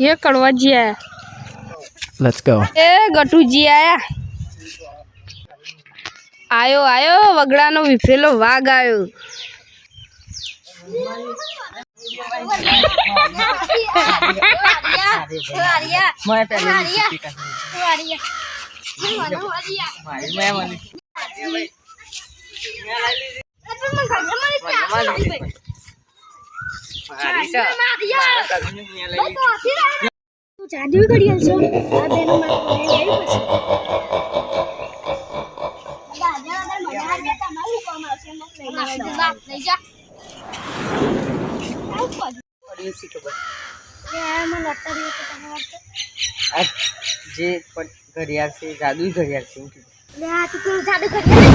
ये कड़वाजी आया Let's go. એ ગટુજી આયા આયો આયો વગડાનો વિફરેલો વાઘ આયો મેં જાદુ ઘડિયાળ છો? આ બેનો મારે લેવી પડશે જા. ઘડિયાળ છે જાદુ ઘડિયાળ છે જાદુ ઘડિયાળ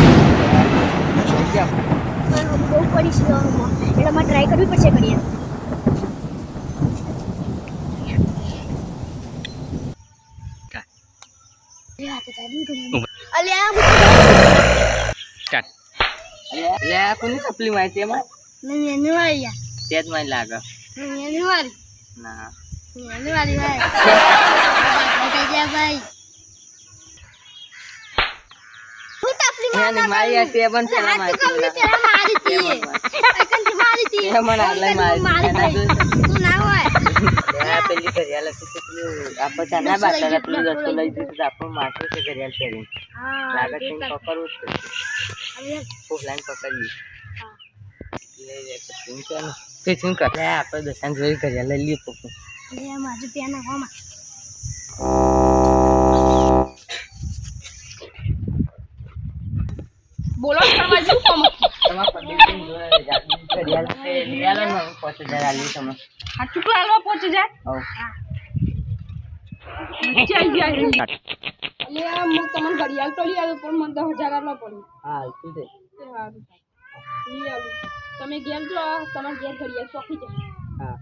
બહુ પડી છે ટ્રાય કરવી પડશે ઘડિયાળ લે આ તો જાદુ આ કોની ચપલી માહિતી એમાં? નહીં એની વાળી તે જ મને લાગે એની વાળી ના એની વાળી ભાઈ ભાઈ હું ટપલી એને મારી એ પણ પેલા મારી પેલા મારી હતી એ મને આટલે મારી તું ના પેલી ઘડિયાળ હતી તે પેલું આપણે ચાના બાટા પેલું રસ્તો લઈ દીધું આપણું માથું છે ઘડિયાળ પહેરી લાગે છે પકડવું જ પડશે ફૂફલાઈને પકડીએ. લઈ લે પછી એમ કે તે શું કરે? આપણે દસાન જોઈ ઘડિયાળ લઈ લઈએ પપ્પુ. મારું ત્યાં નાખવામાં. બોલો ઘડિયાળ આલો આલી લઈ આવ્યો પણ મને દસ હજાર આલવા પડ્યું. હા શું છે. તમે ઘેર જો તમારે ઘેર ઘડિયાળ ચોખી જાય. હા.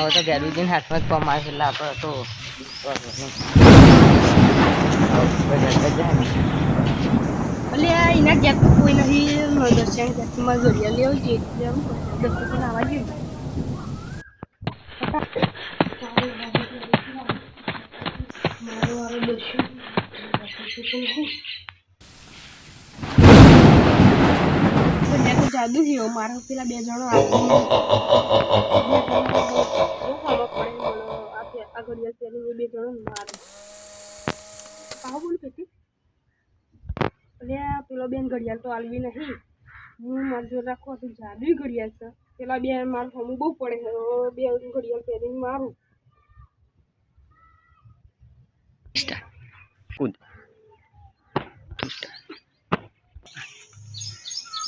હવે તો ગેરુજીન હાથમાં જ કોમ આવે એટલે આપણે તો એટલે આ એના ઘેર કોઈ નહીં દર્શન મારે ઘડિયાળ લેવું એટલે આમ દસ આવવા જોઈએ મારું મારું દર્શન જાદુ છે મારા પેલા બે જણો આપી આ ઘડિયાળ પહેરીને બે જણો મારે પાહો બોલ પેટી અરે આ પેલો બેન ઘડિયાળ તો આલવી નહીં હું મારી જોડે રાખો તો જાદુઈ ઘડિયાળ છે પેલા બે મારું હમું બહુ પડે છે હવે બે ઘડિયાળ પહેરીને મારું કૂદ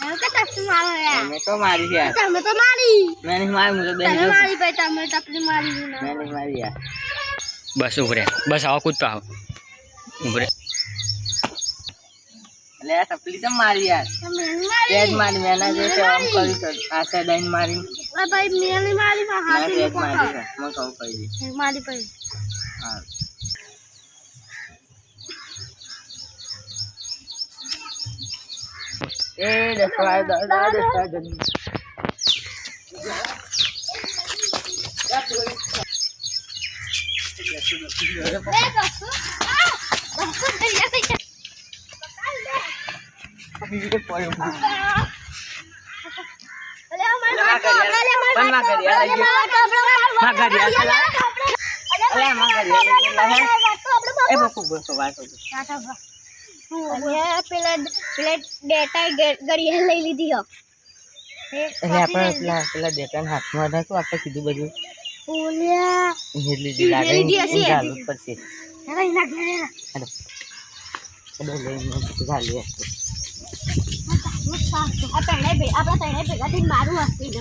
હવે કે ટપલી મારો યાર મેં તો મારી છે યાર તમે તો મારી મેં નહીં મારી હું તો બેન તમે મારી ભાઈ તમે ટપલી મારી ના મેં નહીં મારી યાર બસ ઉભરે બસ આવો કૂદ પાહો ઉભરે આ તપલી તો મારી યાર. તમે નહીં તે જ મારી મારી મેં ના જોઈ તો આમ કર્યું તો આ સાઈડ આવીને મારી અરે ભાઈ મેં નહીં મારી મેં હાથી. જ મૂકો મારી હું કહું કહી દઈશ મારી ભાઈ. હા. એ દસ વાર દસ વાર દસ વાર જલ્દી બીજું કોઈ પડ્યું નહીં. પણ માં ઘડિયાળ લઈ ગયો. માં ઘડિયાળ છે લાવ. અરે માં ઘડિયાળ લઈ ગયો. લાવ. એ બકુ બકુ વાત કરું. પેલા પેલા ડેટા ઘડિયાળ લઈ પેલા પેલા ડેટાના હાથમાં હતા શું આપણે કીધું બધું ઓલ્યા એ લીધી લાગે. ઊંઘ ચાલુ જ પડશે હવે એના ઘરે હેલો હેલો આ તણે આપણા તણે ભેગા થઈને મારું હસ્તી ને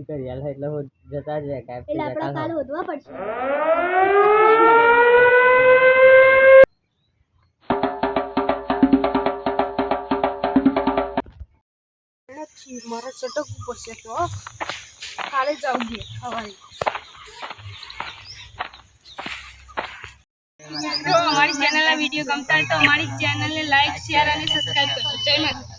ઘડિયાળ હોય એટલે હું જતા જ રહ્યા એટલે આપણે કાલ હોય. પડશે મારા મારે સટકવું પડશે તો કાલે જ આવજે સવારે મિત્રો, અમારી ચેનલના વીડિયો ગમતા હોય તો અમારી ચેનલને લાઈક શેર અને સબસ્ક્રાઈબ કરજો. જય માતા